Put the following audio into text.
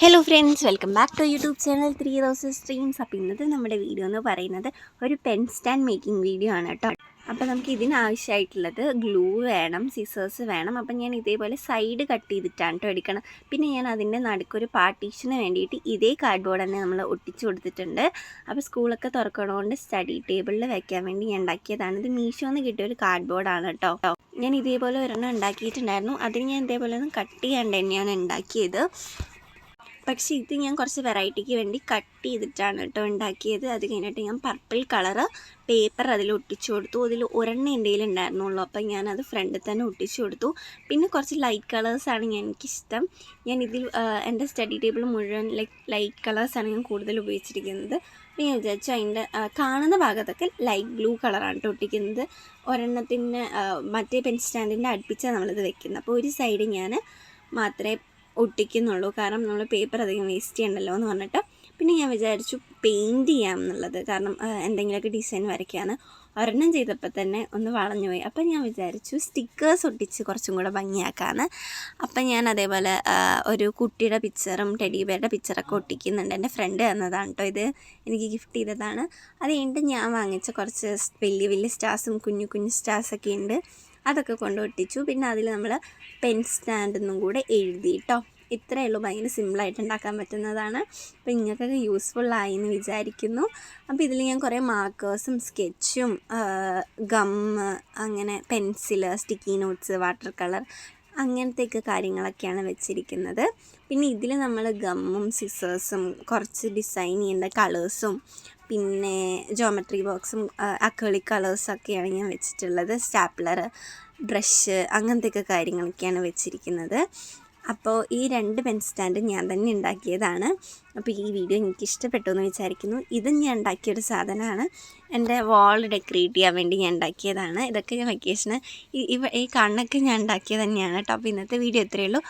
Hello friends welcome back to YouTube channel three roses streams അപ്പോൾ ഇന്നത്തെ നമ്മുടെ video എന്ന് പറയുന്നത് ഒരു പെൻ സ്റ്റാൻഡ് മേക്കിംഗ് വീഡിയോ ആണ് കേട്ടോ. അപ്പോൾ നമുക്ക് ഇതിനാവശ്യമായിട്ടുള്ളത് ഗ്ലൂ വേണം സിസേഴ്സ് വേണം. അപ്പം ഞാൻ ഇതേപോലെ സൈഡ് കട്ട് ചെയ്തിട്ടാണ് കേട്ടോ എടുക്കണം. പിന്നെ ഞാൻ അതിന്റെ നടുക്കൊരു പാർട്ടീഷന് വേണ്ടിയിട്ട് ഇതേ കാർഡ്ബോർഡ് തന്നെ നമ്മൾ ഒട്ടിച്ചു കൊടുത്തിട്ടുണ്ട്. അപ്പോൾ സ്കൂളൊക്കെ തുറക്കണതുകൊണ്ട് സ്റ്റഡി ടേബിളിൽ വെക്കാൻ വേണ്ടി ഞാൻ ഉണ്ടാക്കിയതാണ്. ഇത് മീഷോന്ന് കിട്ടിയ ഒരു കാർഡ്ബോർഡാണ് കേട്ടോ ഞാൻ ഇതേപോലെ ഒരെണ്ണം ഉണ്ടാക്കിയിട്ടുണ്ടായിരുന്നു. അതിന് ഞാൻ ഇതേപോലെ ഒന്ന് കട്ട് ചെയ്യാണ്ട് തന്നെയാണ് ഉണ്ടാക്കിയത്. പക്ഷേ ഇത് ഞാൻ കുറച്ച് വെറൈറ്റിക്ക് വേണ്ടി കട്ട് ചെയ്തിട്ടാണ് കേട്ടോ ഉണ്ടാക്കിയത്. അത് കഴിഞ്ഞിട്ട് ഞാൻ പർപ്പിൾ കളറ് പേപ്പർ അതിൽ ഒട്ടിച്ചു കൊടുത്തു. അതിൽ ഒരെണ്ണം എന്റെ ഉണ്ടായിരുന്നുള്ളൂ. അപ്പം ഞാനത് ഫ്രണ്ടിൽ തന്നെ ഒട്ടിച്ചു കൊടുത്തു. പിന്നെ കുറച്ച് ലൈറ്റ് കളേഴ്സാണ് എനിക്കിഷ്ടം. ഞാൻ ഇതിൽ എന്റെ സ്റ്റഡി ടേബിൾ മുഴുവൻ ലൈക്ക് ലൈറ്റ് കളേഴ്സാണ് ഞാൻ കൂടുതൽ ഉപയോഗിച്ചിരിക്കുന്നത്. അപ്പം ഞാൻ വിചാരിച്ചു അതിന്റെ കാണുന്ന ഭാഗത്തൊക്കെ ലൈറ്റ് ബ്ലൂ കളറാണ് ഒട്ടിക്കുന്നത്. ഒരെണ്ണത്തിന് മറ്റേ പെൻ സ്റ്റാൻഡിന്റെ അടുപ്പിച്ചാണ് നമ്മളിത് വെക്കുന്നത്. അപ്പോൾ ഒരു സൈഡ് ഞാൻ മാത്രമേ ഒട്ടിക്കുന്നുള്ളൂ. കാരണം നമ്മൾ പേപ്പർ അധികം വേസ്റ്റ് ചെയ്യണ്ടല്ലോ എന്ന് പറഞ്ഞിട്ട്. പിന്നെ ഞാൻ വിചാരിച്ചു പെയിന്റ് ചെയ്യാം എന്നുള്ളത്. കാരണം എന്തെങ്കിലുമൊക്കെ ഡിസൈൻ വരയ്ക്കാണ് ഒരെണ്ണം ചെയ്തപ്പോൾ തന്നെ ഒന്ന് വളഞ്ഞു പോയി അപ്പം ഞാൻ വിചാരിച്ചു സ്റ്റിക്കേഴ്സ് ഒട്ടിച്ച് കുറച്ചും കൂടെ ഭംഗിയാക്കാന്ന്. അപ്പം ഞാൻ അതേപോലെ ഒരു കുട്ടിയുടെ പിക്ചറും ടെഡി ബിയറുടെ പിക്ചറൊക്കെ ഒട്ടിക്കുന്നുണ്ട്. എന്റെ ഫ്രണ്ട് തന്നതാണ് കേട്ടോ ഇത്. എനിക്ക് ഗിഫ്റ്റ് ചെയ്തതാണ്. അത് കഴിഞ്ഞിട്ട് ഞാൻ വാങ്ങിച്ച കുറച്ച് വലിയ വലിയ സ്റ്റാർസും കുഞ്ഞു കുഞ്ഞു സ്റ്റാർസൊക്കെ ഉണ്ട്. അതൊക്കെ കൊണ്ട് ഒട്ടിച്ചു. പിന്നെ അതിൽ നമ്മൾ പെൻ സ്റ്റാൻഡെന്നും കൂടെ എഴുതി കേട്ടോ ഇത്രയേ ഉള്ളൂ. ഭയങ്കര സിമ്പിളായിട്ട് ഉണ്ടാക്കാൻ പറ്റുന്നതാണ്. അപ്പോൾ നിങ്ങൾക്കൊക്കെ യൂസ്ഫുൾ ആയി എന്ന് വിചാരിക്കുന്നു. അപ്പോൾ ഇതിൽ ഞാൻ കുറേ മാർക്കേഴ്സും സ്കെച്ചും ഗം അങ്ങനെ pencil sticky notes water colour അങ്ങനത്തെയൊക്കെ കാര്യങ്ങളൊക്കെയാണ് വെച്ചിരിക്കുന്നത്. പിന്നെ ഇതിൽ നമ്മൾ ഗമ്മും സിസേഴ്സും കുറച്ച് ഡിസൈൻ ചെയ്യേണ്ട കളേഴ്സും പിന്നെ ജോമെട്രി ബോക്സും അക്കളി കളേഴ്സൊക്കെയാണ് ഞാൻ വെച്ചിട്ടുള്ളത്. സ്റ്റാപ്ലർ ബ്രഷ് അങ്ങനത്തെയൊക്കെ കാര്യങ്ങളൊക്കെയാണ് വെച്ചിരിക്കുന്നത്. അപ്പോൾ ഈ രണ്ട് പെൻ സ്റ്റാൻഡ് ഞാൻ തന്നെ ഉണ്ടാക്കിയതാണ്. അപ്പോൾ ഈ വീഡിയോ എനിക്ക് ഇഷ്ടപ്പെട്ടു എന്ന് വിചാരിക്കുന്നു. ഇതും ഞാൻ ഉണ്ടാക്കിയൊരു സാധനമാണ്. എന്റെ വാൾ ഡെക്കറേറ്റ് ചെയ്യാൻ വേണ്ടി ഞാൻ ഉണ്ടാക്കിയതാണ്. ഇതൊക്കെ ഞാൻ വെക്കേഷന് ഈ കണ്ണൊക്കെ ഞാൻ ഉണ്ടാക്കിയത് തന്നെയാണ് കേട്ടോ. അപ്പോൾ ഇന്നത്തെ വീഡിയോ ഇത്രയേ ഉള്ളൂ.